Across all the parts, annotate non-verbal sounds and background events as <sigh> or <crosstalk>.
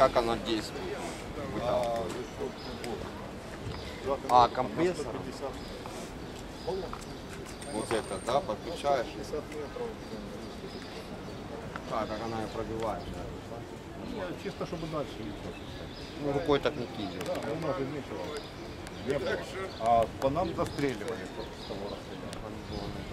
как? А оно действует? Там- А, компрессор? Вот это, да, подключаешь? А, как она ее пробивает. да. Ну, Чисто, чтобы дальше. Ну, рукой так не кинешь. Да, у нас же нечего. А по нам застреливали с того расстояния.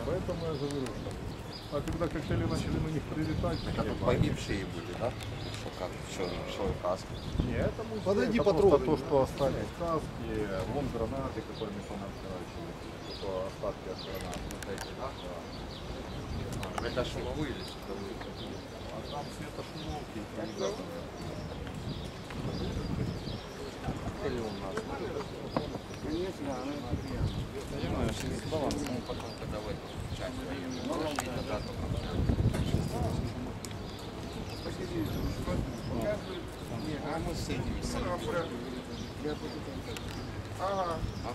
Поэтому я говорю, что... А когда коктейли начали на них прилетать, Это тут погибшие были, да? Что как, что, что каска? Не, это музей. Подойди это потрогай. то, что остались каски, вон гранаты, которыми по нам короче, это остатки от гранат. Вот эти, да? Да. Это шумовые или световые? А там светошумовки. Или у нас? Я понимаю, что с балансом. Ну, потом, когда А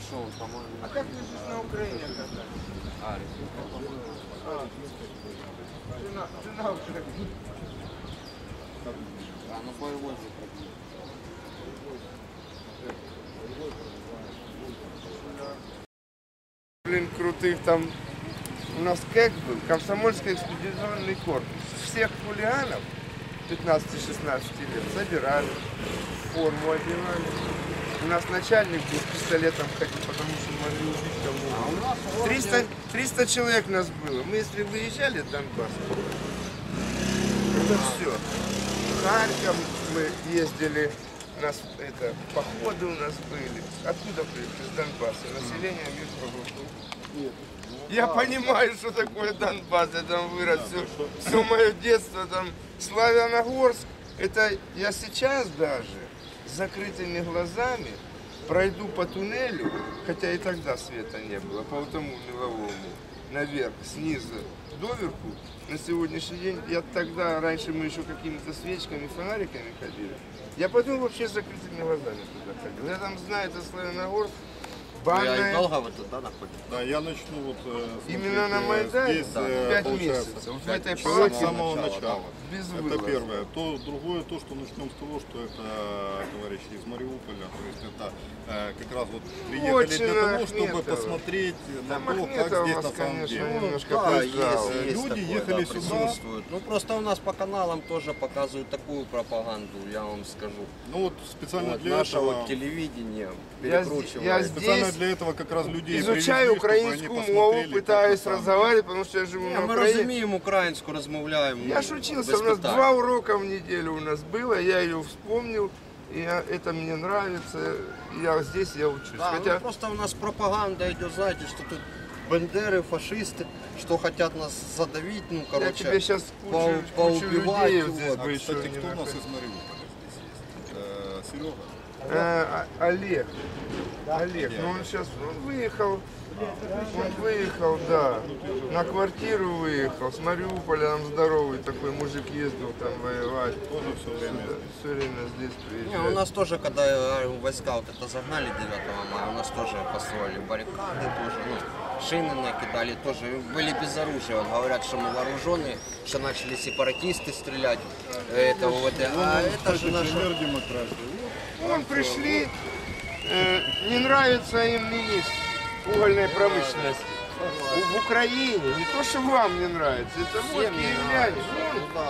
что он, по-моему, А как здесь на Украине оказались? А, жена, жена. А, ну боевой же Блин, крутых там. У нас как был? Комсомольский экспедиционный корпус. Всех хулиганов 15-16 лет забирали, форму одевали. У нас начальник был с пистолетом ходил, потому что могли убить кого 300, 300 человек нас было. Мы если выезжали в Донбасс, это все. Харьков мы ездили, у нас это, походы у нас были. Откуда приехали? Из Донбасса. Население мир Я понимаю, что такое Донбасс. Я там вырос все, все мое детство. Там Славяногорск. Это я сейчас даже с закрытыми глазами пройду по туннелю, хотя и тогда света не было, по тому меловому, наверх, снизу доверху. На сегодняшний день, я тогда, раньше мы еще какими-то свечками, фонариками ходили. Я пойду вообще с закрытыми глазами туда ходил. Я там знаю, это Славяногорск, банная. долго вы туда находитесь? Да, я начну вот э, Именно на смотрите, Майдане? Здесь, Да. э, Пять получается, месяцев. Вот в этой с самого начала, начала. без Это вылаза. первое. То, другое, то, что начнем с того, что это товарищи из Мариуполя. То есть это э, как раз вот приехали Очень для того, чтобы посмотреть на то, как здесь вас, на самом конечно, деле. немножко Да, поздравил. есть, есть Люди такое, ехали да, сюда. присутствуют. Ну просто у нас по каналам тоже показывают такую пропаганду, я вам скажу. Ну вот специально Вот для наше этого, вот телевидение Я перекручивает. здесь- я специально здесь для этого как раз людей Изучаю привезли, чтобы они українську мову, посмотрели, как пытаюсь на самом разговаривать, потому что я живу Ні, на ми Украине. розуміємо українську, розмовляємо. Я ну, шутился, без у нас питань. два урока в неделю у нас было, я ее вспомнил, и я- это мне нравится, я здесь я учусь. Да, ну, Хотя просто у нас пропаганда идет, знаете, что тут бандеры, фашисты, что хотят нас задавить, ну, я короче. тебе сейчас кучу, по- кучу поубивать людей его. здесь А, бы кстати, еще кто не у нас находил. из Мариуполя здесь есть? Э, Серега? Э, а- Олег. Олег, ну он сейчас, он выехал, он выехал, да, на квартиру выехал, с Мариуполя, там здоровый такой мужик ездил там воевать. Тоже все время Все время здесь Не, приезжает. у нас тоже, когда э, войска вот это загнали 9 мая, у нас тоже построили баррикады, тоже, ну, шины накидали, тоже были без оружия. Вот говорят, что мы вооруженные, что начали сепаратисты стрелять. Это вот. А это же наша... пример демократии. Вон пришли, э, не нравится им министр угольной промышленности. В, Украине, не то, что вам не нравится, это вот киевляне. Ну.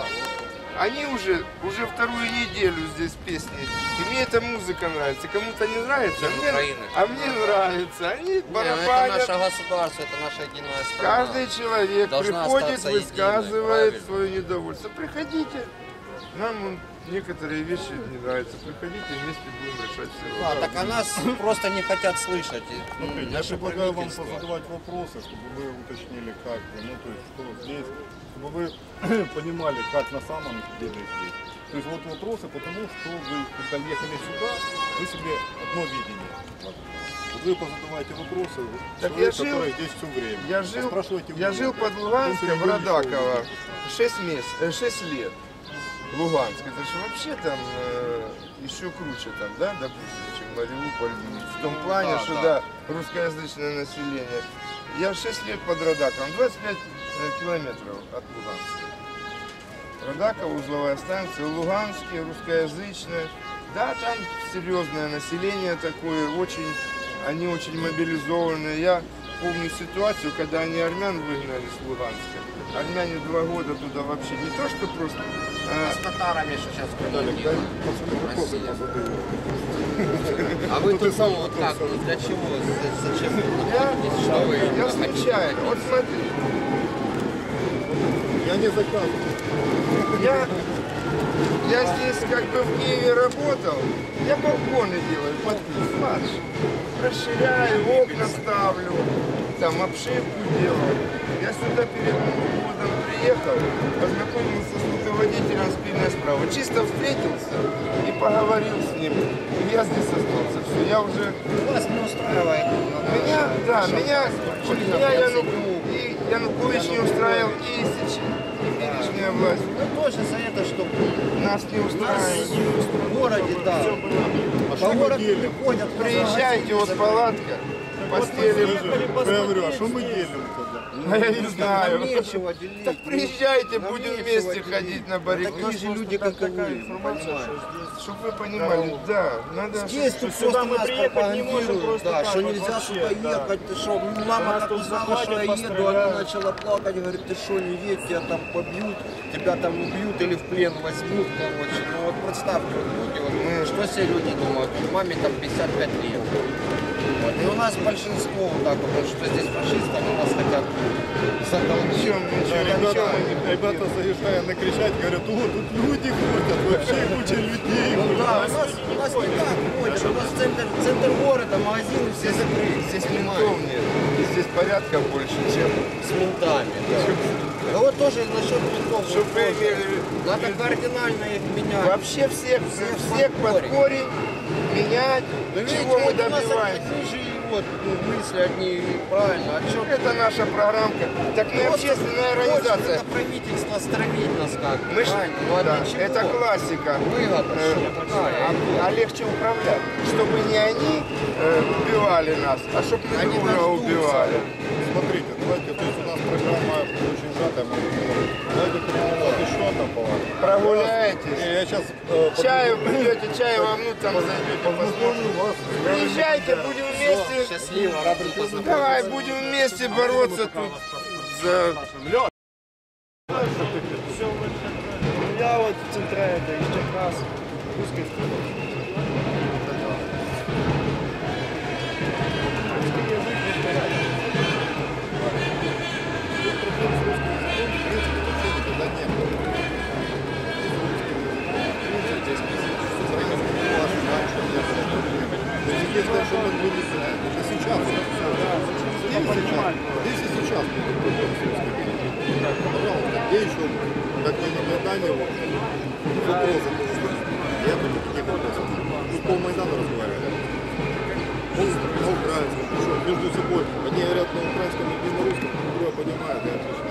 Они уже, уже вторую неделю здесь песни. И мне эта музыка нравится. Кому-то не нравится, а мне, а мне нравится. Они ну это барабанят. наше государство, это наша единая страна. Каждый человек Должна приходит, единой, высказывает правильно. свое недовольство. Приходите. Нам некоторые вещи не нравятся. Приходите, вместе будем решать все Да, вопросы. так а нас просто не хотят слышать. И, ну, Смотрите, я предлагаю вам позадавать вопросы, чтобы вы уточнили, как вы, ну, то есть, что здесь, чтобы вы <clears throat> понимали, как на самом деле здесь. То есть вот вопросы, потому что вы, когда ехали сюда, вы себе одно видение. Вот вы позадавайте вопросы, Так человек, я жил- который здесь все время. Я жил, я жил под Луганском, в Радаково, 6 месяцев, 6 лет. Луганск, это же вообще там э, еще круче там, да, допустим, чем Мариуполь, в том плане, да, что да. да, русскоязычное население. Я 6 лет под Радаковым, 25 э, километров от Луганска. Радаково, узловая станция, Луганские, русскоязычная. Да, там серьезное население такое, очень, они очень мобилизованные. Я помню ситуацию, когда они армян выгнали с Луганска. Армяне два года туда вообще не то, что просто... а, С татарами сейчас позадаю. А вы Ну, тут сам вот как, для чего, зачем вы я, находитесь, что вы я хотите? случайно. Вот смотри, Я не заказываю. Я, я здесь как бы в Киеве работал, я балконы делаю под флаш. Расширяю, окна ставлю, там обшивку делаю. Я сюда перед Новым годом приехал, познакомился с руководителем спильной справа. Чисто встретился и поговорил с ним. И я здесь остался. Все, я уже... Вас не устраивает. Меня, да, меня, Чудно меня процедуру. Яну- и Янукович не устраивал, и Исич, и нынешняя власть. Ну тоже за это, что Нас не устраивает. в городе, да, А по городу приходят, Приезжайте, вот палатка, постели. Я говорю, а что мы делим тогда? А я не знаю. Нечего делить. Так приезжайте, будем вместе ходить на Ну, баррикады. Такие же люди, как и вы? Чтобы вы понимали, да, надо... Здесь тут просто мы приехать не можем просто да, что нельзя сюда да. ехать, ты что, мама как узнала, что я еду, она начала плакать, говорит, ты что, не едь, тебя там побьют, тебя там убьют или в плен возьмут, короче. Ну вот представьте, вот люди, вот что все люди думают, маме там 55 лет. И у нас большинство вот так вот, что здесь фашисты, они нас хотят ничего, Ребята, ребята заезжая накричать, говорят, о, тут люди ходят, вообще куча людей. Ну ходит». да, у нас, у нас не так больше, у нас центр, центр города, магазины все закрыты, Здесь ментов нет. И здесь порядка больше, чем... с ментами. Да. Ну вот тоже насчет ментов. Чтоб вот имели- Надо кардинально их менять. Вообще всех, Всех всех под корень менять, Да чего мы добиваемся. Вот ну, мысли одни правильно. А что Это наша программка. Так мы общественная организация. Это правительство стравить нас как. Мы ж-? Ну, а да, это классика. Выгода, Э, такая? а, а легче управлять. Чтобы не они э, убивали нас, а чтобы мы Они друг друга убивали. Смотрите, давайте, то есть у нас программа очень сжатая, мы давайте вот еще там палатка. Прогуляйтесь. Не, я сейчас Чаю пьете, чаю вам, ну там зайдете, посмотрите. вас. Приезжайте, будем вместе. Счастливо, рад был познакомиться. Давай, будем вместе бороться тут за... Я вот в центре это еще раз Если что мы будем, это сейчас, здесь и сейчас, здесь и сейчас мы. Пожалуйста, где еще, как не на Майдане, вот, вопросы тоже есть. Нету никаких вопросов. Ну, пол Майдана разговаривали. Он на украинском, причем между собой. Одни говорят на украинском, другие на русском, другое понимают, я отлично.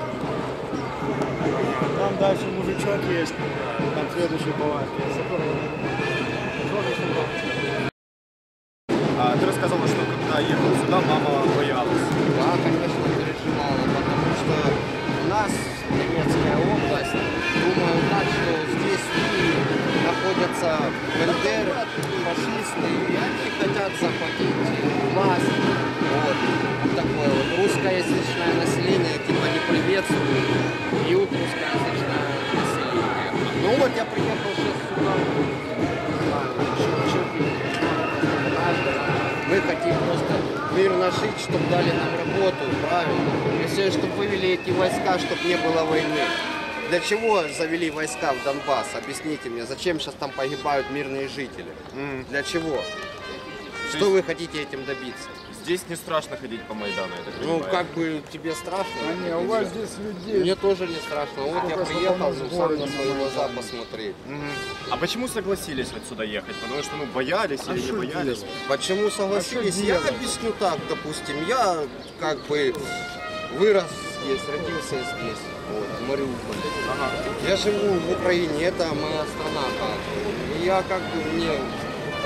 Там дальше мужичок есть, там следующий палатки. Бандеры, фашисты, и они хотят захватить власть. Вот. Такое вот русскоязычное население типа не приветствует, бьют русскоязычное население. Ну вот я приехал сейчас сюда, мы хотим просто мирно жить, чтобы дали нам работу, правильно. Если чтобы вывели эти войска, чтобы не было войны. Для чего завели войска в Донбасс? Объясните мне, зачем сейчас там погибают мирные жители? Для чего? Что вы хотите этим добиться? Здесь не страшно ходить по Майдану, я так Ну, понимаю. как бы тебе страшно? Не, у вас здесь людей Мне тоже не страшно. Вот я приехал, ну, сам на свои глаза посмотреть. А почему согласились вот сюда ехать? Потому что, ну, боялись или не боялись? Почему согласились? Я объясню так, допустим, я как бы вырос здесь, родился здесь, вот, в Мариуполе. Я живу в Украине, это моя страна как. И я как бы мне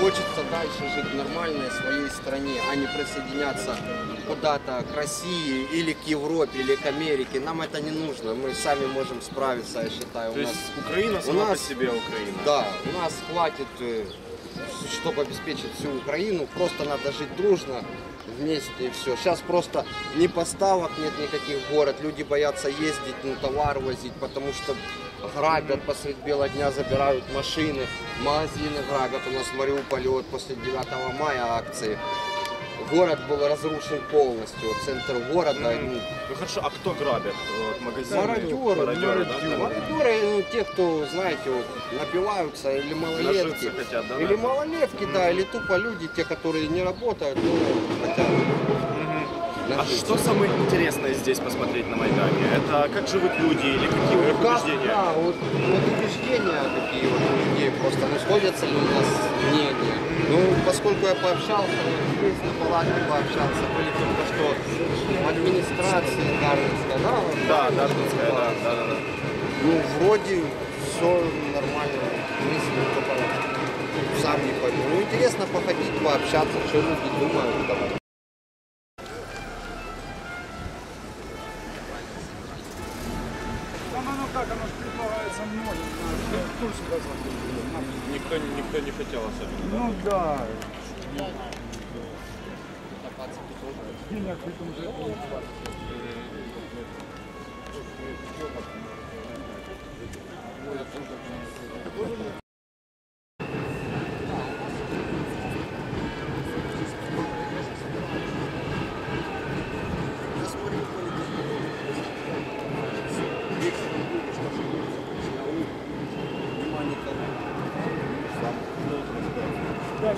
хочется дальше жить в нормальной своей стране, а не присоединяться куда-то к России или к Европе, или к Америке. Нам это не нужно, мы сами можем справиться, я считаю. То У есть нас, Украина сама нас- по себе Украина. да, у нас хватит, э, чтобы обеспечить всю Украину, просто надо жить дружно, вместе и все. Сейчас просто ни поставок нет никаких в город, люди боятся ездить, ну, товар возить, потому что грабят посредь бела дня, забирают машины, магазины грабят. У нас в Мариуполе вот после 9 мая акции. Город был разрушен полностью, центр города. ну, Ну хорошо, а кто грабит? Вот, магазины? Мародеры, Мародеры, да? мародеры, ну, те, кто, знаете, вот, напиваются, или малолетки. Хотят, да? Или малолетки, да, или тупо люди, те, которые не работают, но хотят. А что самое интересное здесь посмотреть на Майдане? Это как живут люди или какие у них Как, убеждения? да, вот, вот убеждения такие вот у людей просто, ну сходятся ли у нас мнения. Ну, поскольку я пообщался, вот здесь на палатке пообщался, были только что в администрации Дарвинской, да? Да, Дарвинская, да, да, да, да. Ну, вроде все нормально. Если только сам не пойму. Ну, интересно походить, пообщаться, что люди думают. Там. Там оно как, оно же предлагается многим. знаешь, ну, Кто сюда заходит? Нам- Никто, никто не хотел особенно. Ну да. Денег же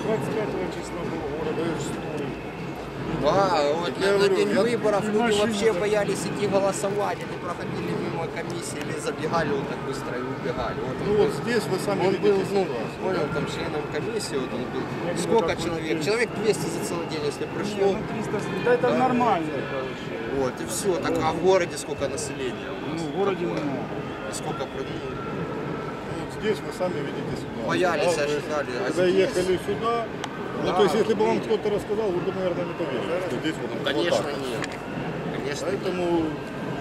25 числа был город Стой. Да, вот Я на, говорю, день я- выборов люди вообще за- боялись идти голосовать, они проходили мимо комиссии или забегали вот так быстро и убегали. Вот Ну вот был- здесь вы сами Он был, видите ну, ситуацию. понял, там членом комиссии, вот он был. Я Сколько человек? Человек 200 за целый день, если пришло. ну 300, да это Да. нормально, короче. Вот, и все. Так, а в городе сколько населения? у нас? Ну, в городе много. Сколько ну, Ну, Вот здесь вы сами видите ситуацию. Боялись, ожидали, а Когда здесь- ехали сюда, ну то есть если бы вам кто-то рассказал, вы бы, наверное, не поверили, что здесь вот, вот Конечно, так. нет. Конечно. Поэтому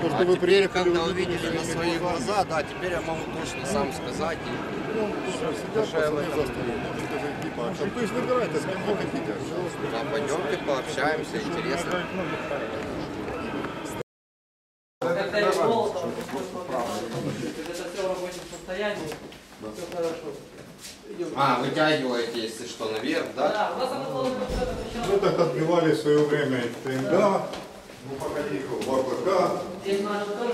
то, что А вы теперь, приехали, когда увидели на свои глаза, да, теперь я могу точно сам сказать. И, Ну, сидят пацаны за столом, можете зайти пообщаться. То есть выбирайте, с кем вы хотите да, пойдемте пообщаемся, интересно. Когда я волосы, это все в рабочем состоянии, все хорошо. А, вытягиваете, если что, наверх, да? Да, у нас это было Мы так отбивали в свое время ТНГ, ну, погоди, ВПК. Здесь наши тоже.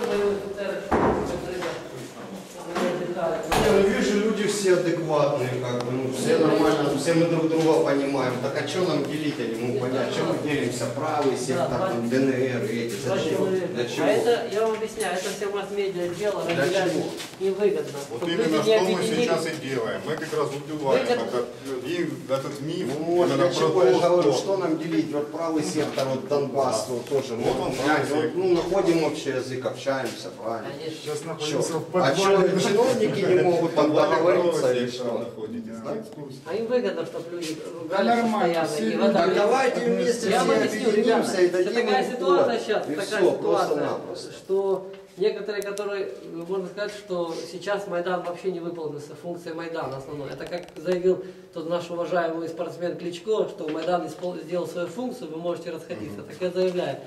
Не, ну вижу, люди все адекватные, как бы, ну, все нормально, все мы друг друга понимаем. Так а что нам делить, я не могу понять, чем мы делимся, правый сектор, там, ДНР, и эти, зачем? Для А чего? это, я вам объясняю, это все масс-медиа дело, Для разделять чего? невыгодно. Вот именно что мы сейчас и делаем. Мы как раз убиваем этот, и этот миф Ну, вот для чего я говорю, что- что нам делить, вот правый сектор, вот Донбасс, вот тоже, Вот ну, он, вот, ну, находим общий язык, общаемся, правильно. Конечно. Сейчас Чё? находимся в А подвале. что, чиновники не могут там договориться или что? да? А им выгодно, чтобы люди Да ругались нормально, постоянно. и Так давайте вместе Я все вам объясню, ребята, и дадим такая ситуация сейчас, И такая все, ситуация, что некоторые, которые, можно сказать, что сейчас Майдан вообще не выполнился, функция Майдана основной. Это как заявил тот наш уважаемый спортсмен Кличко, что Майдан сделал свою функцию, вы можете расходиться. Так я заявляю,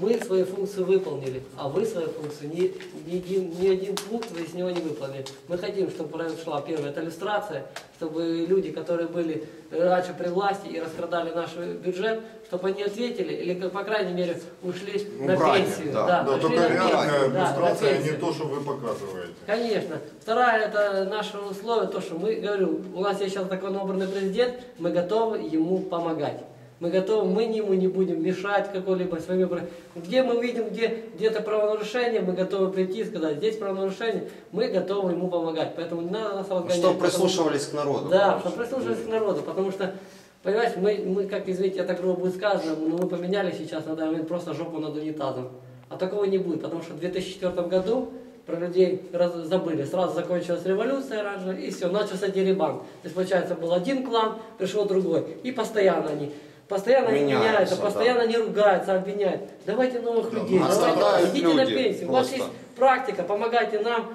мы свою функцию выполнили, а вы свою функцию ни, ни, один, ни один пункт вы из него не выполнили. Мы хотим, чтобы произошла первая это иллюстрация, чтобы люди, которые были раньше при власти и раскрадали наш бюджет, чтобы они ответили или, по крайней мере, ушли на Убрали, пенсию. да. Да, ушли только на реальная пенсию, да, на иллюстрация, а не то, что вы показываете. Конечно. Вторая, это наше условие, то, что мы, говорю, у нас есть сейчас законообранный президент, мы готовы ему помогать. Мы готовы, мы ему не будем мешать какой-либо своими... про- Где мы видим, где где-то правонарушение, мы готовы прийти и сказать, здесь правонарушение, мы готовы ему помогать. Поэтому не надо нас разгонять. Чтобы потому что- прислушивались к народу. да, чтобы прислушивались к народу, потому что, понимаешь, мы, мы как, извините, так грубо будет сказано, но мы поменяли сейчас на данный момент просто жопу над унитазом. А такого не будет, потому что в 2004 году про людей раз- забыли. Сразу закончилась революция раньше, и все, начался дерибан. То есть, получается, был один клан, пришел другой. И постоянно они Постоянно они Меняются, меняются, да. постоянно они ругаются, обвиняют. Давайте новых людей, ну, давайте, идите на люди пенсию. У вас просто. есть практика, помогайте нам,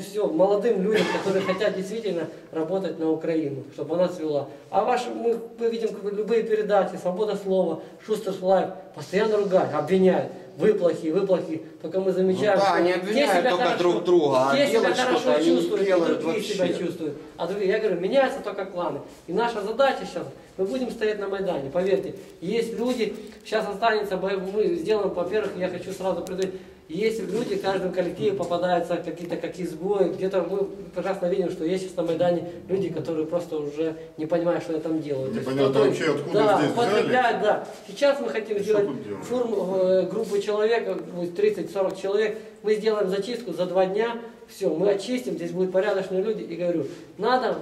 все, молодым людям, которые хотят действительно работать на Украину, чтобы она цвела. А ваши, мы, мы видим любые передачи, свобода слова, Шустерс Лайф, постоянно ругают, обвиняют. Вы плохие, вы плохие. Только мы замечаем, Ну да, что они те обвиняют себя только хорошо- друг друга, а те себя хорошо они чувствуют, и делают другие себя вообще. чувствуют. А другие, я говорю, меняются только кланы. И наша задача сейчас, мы будем стоять на Майдане, поверьте, есть люди, сейчас останется, мы сделаем, во-первых, я хочу сразу предупредить, есть люди, в каждом коллективе попадаются какие-то как изгои, где-то мы прекрасно видим, что есть сейчас на Майдане люди, которые просто уже не понимают, что они там делают. Непонятно кто-то- вообще, откуда да, здесь употребляют, да. Сейчас мы хотим Что сделать форму, э, группу человека, будет 30-40 человек, мы сделаем зачистку за два дня, все, мы очистим, здесь будут порядочные люди, и говорю, надо,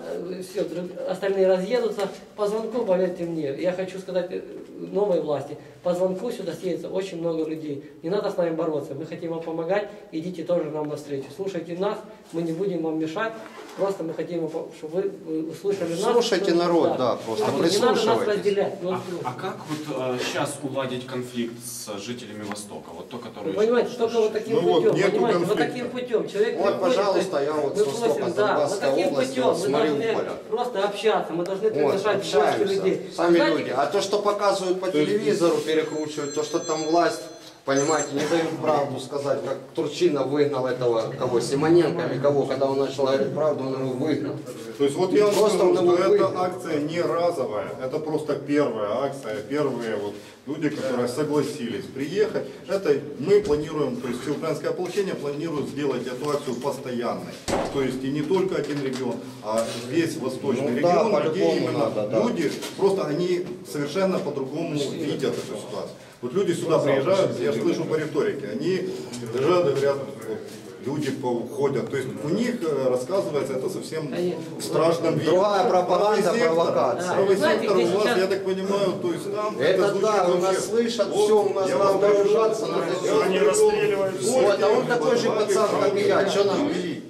все, остальные разъедутся, по звонку, поверьте мне, я хочу сказать э, новой власти, по звонку сюда съедется очень много людей, не надо с нами бороться, мы хотим вам помогать, идите тоже нам навстречу, слушайте нас, мы не будем вам мешать, просто мы хотим, чтобы вы э, услышали нас. Слушайте народ, да, просто Не надо нас прислушивайтесь. разделять. ну, А, а как вот сейчас уладить конфликт с жителями Востока? Вот то, который... Вы понимаете, только вот таким Ну вот, путем, нету понимаете, вот конфликта. таким путем. Человек Вот, приходит, пожалуйста, я вот мы с Востока, просим, да, вот таким области, путем вот мы должны просто общаться, мы должны Вот, приглашать больше общаемся. людей. Сами Знаете, люди. А то, что показывают по телевизору, перекручивают, то, что там власть, понимаете, не дают правду сказать, как Турчина выгнал этого, кого, Симоненко или кого, когда он начал говорить правду, он его выгнал. То есть вот я вам Просто скажу, что эта выгнал. акция не разовая, это просто первая акция, первые вот люди, которые согласились приехать. Это мы планируем, то есть Всеукраинское ополчение планирует сделать эту акцию постоянной. То есть и не только один регион, а весь восточный Ну да, регион, где по-любому именно надо, да. люди, просто они совершенно по-другому видят эту ситуацию. Вот люди сюда приезжают, я слышу по риторике, они приезжают и говорят, вот, люди уходят. То есть у них э, рассказывается это совсем в страшном виде. Другая пропаганда, Правый сектор, провокация. Правый Знаете, сектор у вас, сейчас- я так понимаю, то есть там Это звучит да, у нас слышат, Вот, все, у нас я нам вам говорю, вооружаться, надо делать. вам говорю, Вот, а он такой же пацан, как и я. Что нам?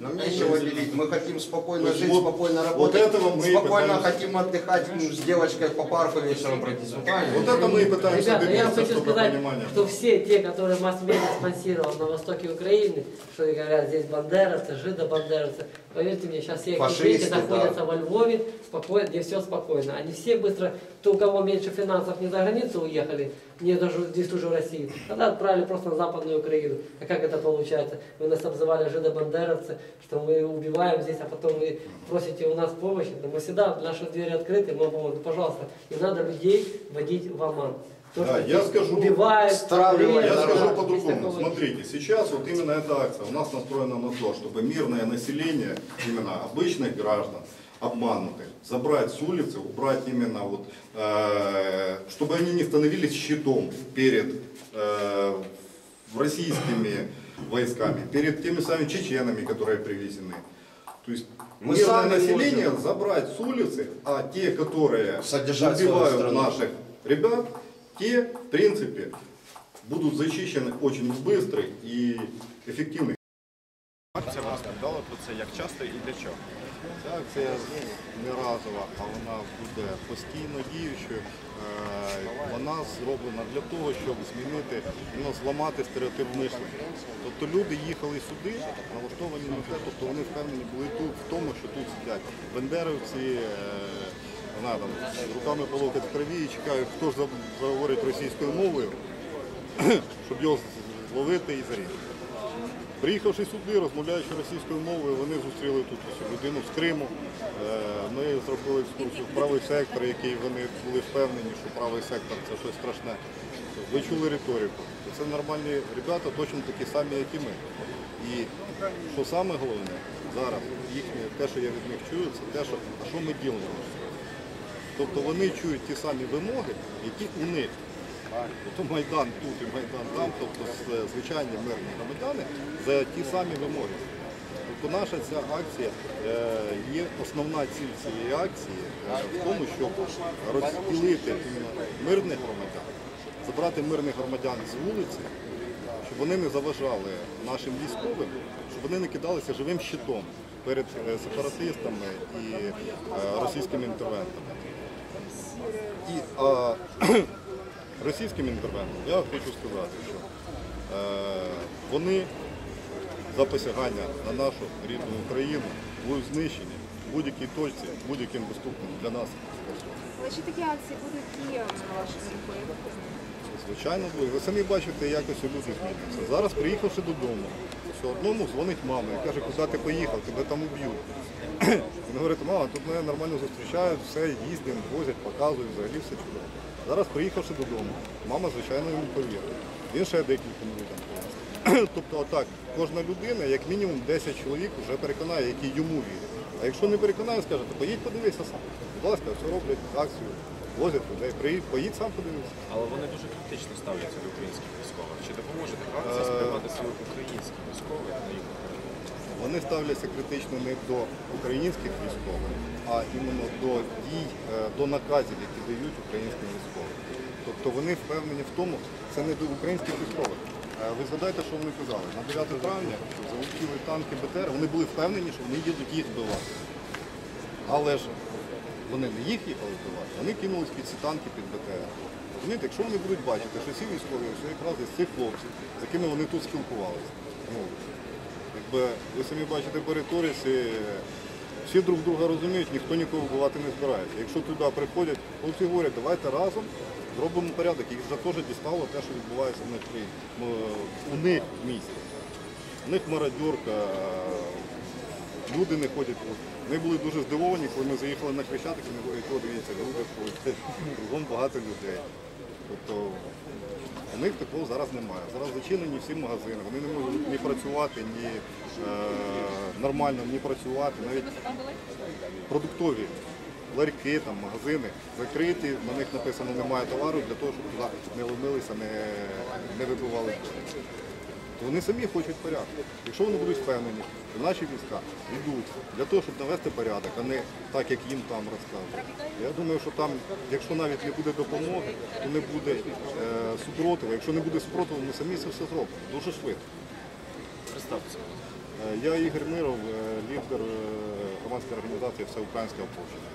Нам нечего делить. Мы хотим спокойно То жить, вот- спокойно вот работать. этого мы спокойно пытаемся. хотим отдыхать ну, с девочкой по парку вечером пройтись. Вот это мы и пытаемся Ребята, я хочу сказать, понимание что все те, которые масс-медиа спонсировал на востоке Украины, что говорят, здесь бандеровцы, жидобандеровцы, поверьте мне, сейчас все дети находятся да. во Львове, спокойно, где все спокойно. Они все быстро, кто у кого меньше финансов, не за границу уехали, не даже здесь тоже в Россию, тогда отправили просто на Западную Украину. А как это получается? Вы нас обзывали жидобандеровцы, что мы убиваем здесь, а потом вы просите у нас помощи. Да мы всегда, наши двери открыты, мы вам поможем. Пожалуйста, не надо людей водить в оман. То, Да, что я скажу, убивают, стравливают Я народ. скажу да, по-другому. Смотрите, сейчас вот именно эта акция у нас настроена на то, чтобы мирное население, именно обычных граждан, обманутых, забрать с улицы, убрать именно вот, э, чтобы они не становились щитом перед э, российскими войсками, перед теми самыми чеченами, которые привезены. То есть Мы сами население можем. забрать с улицы, а те, которые Содержать убивают наших ребят, те, в принципе, будут зачищены очень быстро и эффективно. Акція вас подала про це як часто і для чого? Ця акція не разова, а вона буде постійно діючою. Е, Вона зроблена для того, щоб змінити, ну, зламати стереотип мислення. Тобто люди їхали сюди, налаштовані на те, тобто вони впевнені були тут в тому, що тут сидять бендеровці, е, вона там руками по локоть в крові і чекають, хто ж заговорить російською мовою, <clears throat> щоб його зловити і зарізати. Приїхавши сюди, розмовляючи російською мовою, вони зустріли тут людину з Криму. Е, Ми зробили екскурсію в правий сектор, який вони були впевнені, що правий сектор це щось страшне. Ви чули риторику. Це нормальні ребята, точно такі самі, як і ми. І що саме головне зараз, їхнє, те, що я від них чую, це те, що а що ми ділимо. Тобто вони чують ті самі вимоги, які у них. Тобто Майдан тут і Майдан там, тобто звичайні мирні громадяни за ті самі вимоги. Тобто наша ця акція е, є основна ціль цієї акції е, в тому, щоб розділити мирних громадян, забрати мирних громадян з вулиці, щоб вони не заважали нашим військовим, щоб вони не кидалися живим щитом перед е, сепаратистами і е, російськими інтервентами. І а, російським інтервентам я хочу сказати, що е, вони за посягання на нашу рідну Україну будуть знищені в будь-якій точці, будь-яким доступним для нас. Але чи такі акції будуть діями на ви визнаєте? Звичайно, буде. Ви самі бачите, якось люди змінюються. Зараз, приїхавши додому, все одному дзвонить мама і каже, куди ти поїхав, тебе там уб'ють. <clears throat> Він говорить, мама, тут мене нормально зустрічають, все, їздимо, возять, показують, взагалі все чудово. Зараз, приїхавши додому, мама, звичайно, йому повірила. Він ще декільком людям пояснив. <clears throat> Тобто, отак, кожна людина, як мінімум 10 чоловік вже переконає, які йому вірять. А якщо не переконає, скаже, то поїдь подивися сам. Будь ласка, все роблять акцію, возять людей, приїдь, поїдь сам подивися. Але вони дуже критично ставляться до українських військових. Чи допоможе така акція спрямувати сили українських військових на їх Вони ставляться критично не до українських військових, а іменно до дій, е, до наказів, які дають українським військовим. Тобто вони впевнені в тому, це не до українських військових. Е, Ви згадайте, що вони казали. На 9 травня що залетіли танки БТР, вони були впевнені, що вони їдуть їх збивати. Але ж вони не їх їхали збивати, вони кинулись під ці танки під БТР. Розумієте, якщо вони будуть бачити, що ці військові, що якраз із цих хлопців, з якими вони тут спілкувалися, ну, якби ви самі бачите по риториці, всі друг друга розуміють, ніхто нікого вбивати не збирається. Якщо туди приходять, хлопці говорять, давайте разом зробимо порядок. Їх вже теж дістало те, що відбувається в них, у них в місті. У них мародьорка, люди не ходять. Вони були дуже здивовані, коли ми заїхали на Хрещатик, вони говорять, о, дивіться, люди ходять, <laughs> кругом багато людей. Тобто у них такого зараз немає. Зараз зачинені всі магазини, вони не можуть ні працювати, ні е, нормально ні працювати. Навіть продуктові ларьки, там, магазини закриті, на них написано немає товару для того, щоб туди не ломилися, не, не вибивали. То вони самі хочуть порядку. Якщо вони будуть впевнені, що наші війська йдуть для того, щоб навести порядок, а не так, як їм там розказують. Я думаю, що там, якщо навіть не буде допомоги, то не буде е, супротиву. Якщо не буде супротиву, ми самі це все зробимо. Дуже швидко. Представтеся. Е, Я Ігор Миров, е, лідер е, громадської організації Всеукраїнська ополчення.